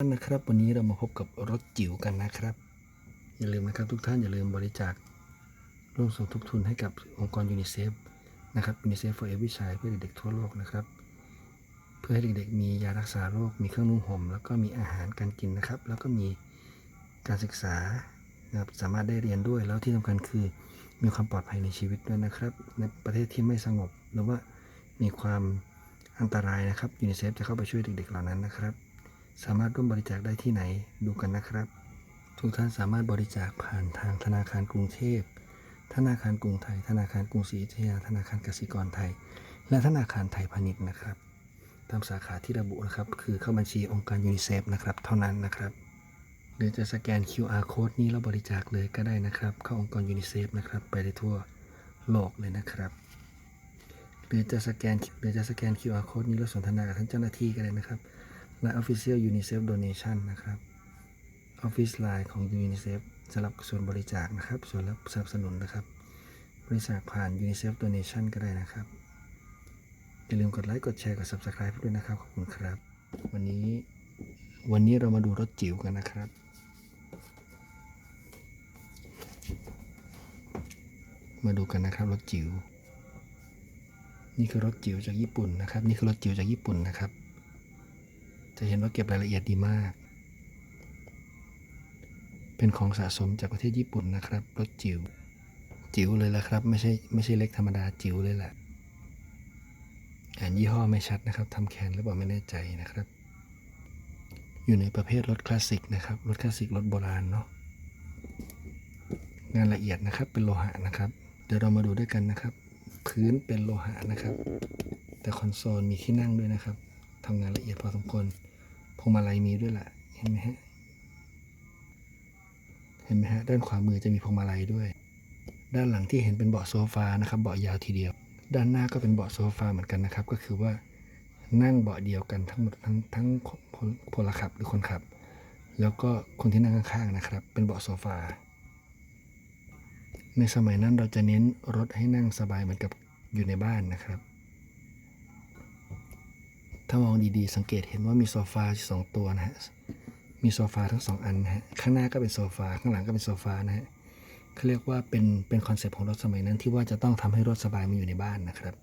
ท่านนะครับ วันนี้เรามาพบกับรถจิ๋วกันนะครับ อย่าลืมนะครับทุกท่านอย่าลืมบริจาคร่วมสมทบทุนให้กับองค์กรยูนิเซฟนะครับยูนิเซฟ for every child เพื่อเด็กๆทั่วโลกนะครับ เพื่อให้เด็กๆ มียารักษาโรค มีเครื่องนุ่งห่ม แล้วก็มีอาหารการกินนะครับ แล้วก็มีการศึกษานะครับสามารถได้เรียนด้วย แล้วที่สำคัญคือมีความปลอดภัยในชีวิตด้วยนะครับ ในประเทศที่ไม่สงบหรือว่ามีความอันตรายนะครับยูนิเซฟจะเข้าไปช่วยเด็กๆเหล่านั้นนะครับ สามารถร่วมบริจาคได้ที่ไหนดูกันนะครับ ทุกท่านสามารถบริจาคผ่านทางธนาคารกรุงเทพ ธนาคารกรุงไทย ธนาคารกรุงศรีอยุธยา ธนาคารกสิกรไทย และธนาคารไทยพาณิชย์นะครับ ตามสาขาที่ระบุนะครับ คือเข้าบัญชีองค์การยูนิเซฟนะครับ เท่านั้นนะครับ หรือจะสแกน QR code นี้แล้วบริจาคเลยก็ได้นะครับ เข้าองค์กรยูนิเซฟนะครับ ไปได้ทั่วโลกเลยนะครับหรือจะสแกนหรือจะสแกน QR code นี้แล้วสนทนากับท่านเจ้าหน้าที่ก็ได้นะครับ และ Official UNICEF Donation นะครับ Office Line ของ UNICEF สำหรับส่วนบริจาคนะครับ ส่วนรับสนับสนุนนะครับ บริจาคผ่าน UNICEF Donation ก็ได้นะครับ อย่าลืมกดไลค์ กดแชร์ กด Subscribe ด้วยนะครับ ขอบคุณครับ วันนี้ วันนี้เรามาดูรถจิ๋วกันนะครับมาดูกันนะครับรถจิ๋ว นี่คือรถจิ๋วจากญี่ปุ่นนะครับ นี่คือรถจิ๋วจากญี่ปุ่นนะครับ จะเห็นว่าเก็บรายละเอียดดีมาก เป็นของสะสมจากประเทศญี่ปุ่นนะครับ รถจิ๋ว จิ๋วเลยละครับ ไม่ใช่ไม่ใช่เล็กธรรมดาจิ๋วเลยแหละ อ่านยี่ห้อไม่ชัดนะครับทำแคนหรือเปล่าไม่แน่ใจนะครับ อยู่ในประเภทรถคลาสสิกนะครับ รถคลาสสิกรถโบราณเนาะ งานละเอียดนะครับ เป็นโลหะนะครับ เดี๋ยวเรามาดูด้วยกันนะครับ พื้นเป็นโลหะนะครับ แต่คอนโซลมีที่นั่งด้วยนะครับทำงานละเอียดพอสมควร พวงมาลัยมีด้วยแหละเห็นไหมฮะเห็นไหมฮะด้านขวามือจะมีพวงมาลัยด้วย ด้านหลังที่เห็นเป็นเบาะโซฟานะครับเบาะยาวทีเดียว ด้านหน้าก็เป็นเบาะโซฟาเหมือนกันนะครับ ก็คือว่านั่งเบาะเดียวกันทั้งหมดทั้งทั้งพลขับหรือคนขับ แล้วก็คนที่นั่งข้างๆนะครับ เป็นเบาะโซฟาในสมัยนั้นเราจะเน้นรถให้นั่งสบายเหมือนกับอยู่ในบ้านนะครับ ถ้ามองดีๆ สังเกตเห็นว่ามีโซฟาสองตัวนะฮะ มีโซฟาทั้งสองอันนะฮะ ข้างหน้าก็เป็นโซฟา ข้างหลังก็เป็นโซฟานะฮะเขาเรียกว่าเป็น เป็นคอนเซปต์ของรถสมัยนั้นที่ว่าจะต้องทำให้รถสบายมาอยู่ในบ้านนะครับ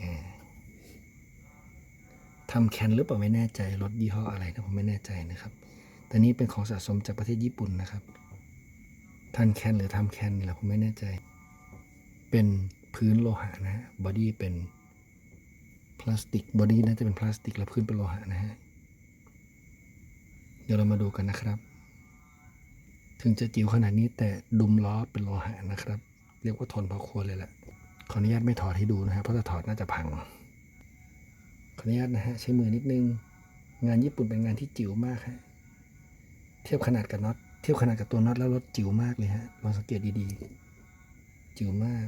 อ่าทำแคนหรือเปล่าไม่แน่ใจ รถยี่ห้ออะไรนะผมไม่แน่ใจนะครับ แต่นี้เป็นของสะสมจากประเทศญี่ปุ่นนะครับทันแคนหรือทำแคนนี่แหละผมไม่แน่ใจ เป็นพื้นโลหะนะบอดี้เป็น พลาสติกบอดี้น่าจะเป็นพลาสติกและพื้นเป็นโลหะนะฮะ เดี๋ยวเรามาดูกันนะครับ ถึงจะจิ๋วขนาดนี้แต่ดุมล้อเป็นโลหะนะครับ เรียกว่าทนพอควรเลยแหละ ขออนุญาตไม่ถอดให้ดูนะฮะ เพราะถ้าถอดน่าจะพัง ขออนุญาตนะฮะ ใช้มือนิดนึง งานญี่ปุ่นเป็นงานที่จิ๋วมากฮะ เทียบขนาดกับน็อต เทียบขนาดกับตัวน็อตแล้วรถจิ๋วมากเลยฮะ ลองสังเกตดีๆ จิ๋วมาก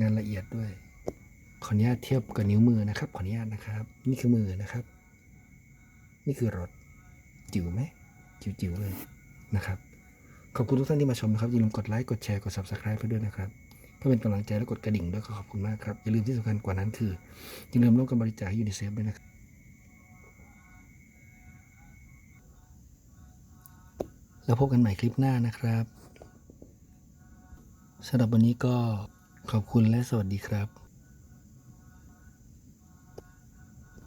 งานละเอียดด้วย ขออนุญาตเทียบกับนิ้วมือนะครับ ขออนุญาตนะครับ นี่คือมือนะครับ นี่คือรถจิ๋วไหมจิ๋วๆเลยนะครับ ขอบคุณทุกท่านที่มาชมนะครับอย่าลืมกดไลค์กดแชร์กด subscribe ไปด้วยนะครับเพื่อเป็นกำลังใจและกดกระดิ่งด้วยก็ขอบคุณมากครับอย่าลืมที่สำคัญกว่านั้นคืออย่าลืมร่วมกันบริจาคให้ยูนิเซฟด้วยนะครับแล้วพบกันใหม่คลิปหน้านะครับสำหรับวันนี้ก็ขอบคุณและสวัสดีครับ